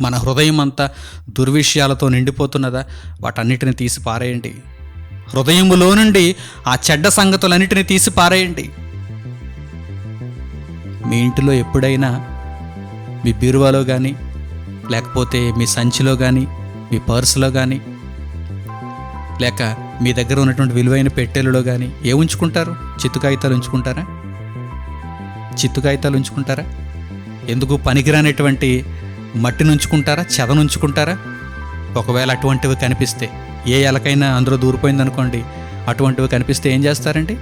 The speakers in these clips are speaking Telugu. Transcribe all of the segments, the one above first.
మన హృదయం అంతా దుర్విషయాలతో నిండిపోతున్నదా? వాటన్నిటిని తీసి పారేయండి. హృదయములో నుండి ఆ చెడ్డ సంగతులన్నిటిని తీసి పారేయండి. మీ ఇంటిలో ఎప్పుడైనా మీ బీరువాలో కానీ లేకపోతే మీ సంచిలో కానీ మీ పర్సులో కానీ లేక మీ దగ్గర ఉన్నటువంటి విలువైన పెట్టెలలో కానీ ఏ ఉంచుకుంటారు? చిత్తు కాగితాలు ఉంచుకుంటారా? చిత్తు కాగితాలు ఉంచుకుంటారా? ఎందుకు పనికిరానటువంటి మట్టి నుంచుకుంటారా చెదను ఉంచుకుంటారా ఒకవేళ అటువంటివి కనిపిస్తే ఏ ఎలకైనా అందులో దూరిపోయిందనుకోండి అటువంటివి కనిపిస్తే ఏం చేస్తారండి?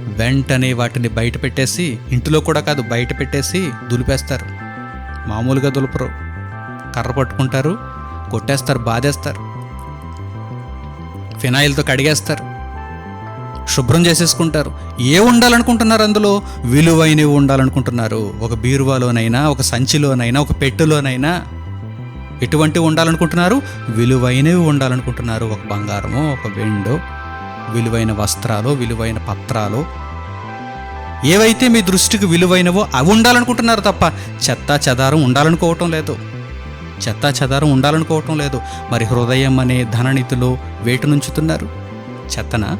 వెంటనే వాటిని బయట పెట్టేసి ఇంటిలో కూడా కాదు బయట పెట్టేసి దులిపేస్తారు. మామూలుగా దులపరు. కర్ర పట్టుకుంటారు కొట్టేస్తారు బాధేస్తారు. ఫినాయిల్తో కడిగేస్తారు. శుభ్రం చేసేసుకుంటారు. ఏ ఉండాలనుకుంటున్నారు అందులో? విలువైనవి ఉండాలనుకుంటున్నారు. ఒక బీరువాలోనైనా ఒక సంచిలోనైనా ఒక పెట్టెలోనైనా ఎటువంటివి ఉండాలనుకుంటున్నారు. విలువైనవి ఉండాలనుకుంటున్నారు. ఒక బంగారమో ఒక వెండో విలువైన వస్త్రాలు విలువైన పత్రాలు. ఏవైతే మీ దృష్టికి విలువైనవో అవి ఉండాలనుకుంటున్నారు తప్ప చెత్త చెదారం ఉండాలనుకోవటం లేదు. చెత్త చెదారం ఉండాలనుకోవటం లేదు. మరి హృదయం అనే ధననిధిలో వేటు నుంచుతున్నారు. చెత్తనా?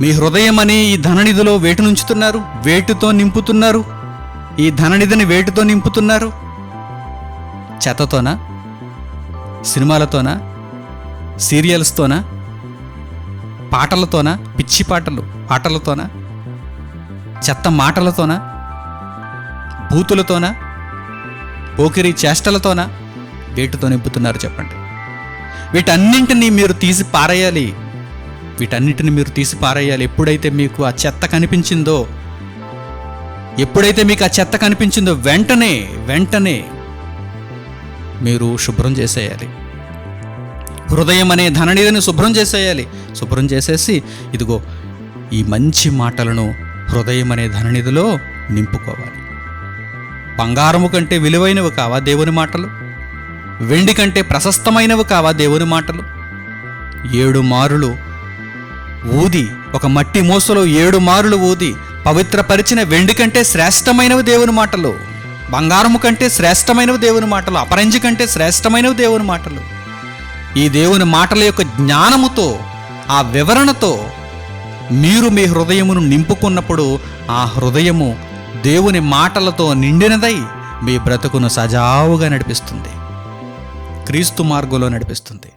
మీ హృదయం అనే ఈ ధననిధిలో వేటు నుంచుతున్నారు వేటుతో నింపుతున్నారు. ఈ ధననిధిని వేటుతో నింపుతున్నారు. చెత్తతోనా? సినిమాలతోనా? సీరియల్స్తోనా? పాటలతోనా? పిచ్చి పాటలు పాటలతోనా చెత్త మాటలతోనా? బూతులతోనా? పోకిరి చేష్టలతోనా? వేటుతో నింపుతున్నారు చెప్పండి. వీటన్నింటినీ మీరు తీసి పారేయాలి. వీటన్నిటిని మీరు తీసి పారేయాలి. ఎప్పుడైతే మీకు ఆ చెత్త కనిపించిందో ఎప్పుడైతే మీకు ఆ చెత్త కనిపించిందో వెంటనే వెంటనే మీరు శుభ్రం చేసేయాలి. హృదయం అనే ధననిధిని శుభ్రం చేసేయాలి. శుభ్రం చేసేసి ఇదిగో ఈ మంచి మాటలను హృదయం అనే ధననిధిలో నింపుకోవాలి. బంగారము కంటే విలువైనవి కావా దేవుని మాటలు? వెండి కంటే ప్రశస్తమైనవి కావా దేవుని మాటలు? ఏడు మారులు ఊది. ఒక మట్టి మూసలో ఏడు మారులు ఊది. పవిత్రపరిచిన వెండి కంటే శ్రేష్టమైనవి దేవుని మాటలు. బంగారము కంటే శ్రేష్టమైనవి దేవుని మాటలు. అపరంజి కంటే శ్రేష్టమైనవి దేవుని మాటలు. ఈ దేవుని మాటల యొక్క జ్ఞానముతో ఆ వివరణతో మీరు మీ హృదయమును నింపుకున్నప్పుడు ఆ హృదయము దేవుని మాటలతో నిండినదై మీ బ్రతుకును సజావుగా నడిపిస్తుంది. క్రీస్తు మార్గంలో నడిపిస్తుంది.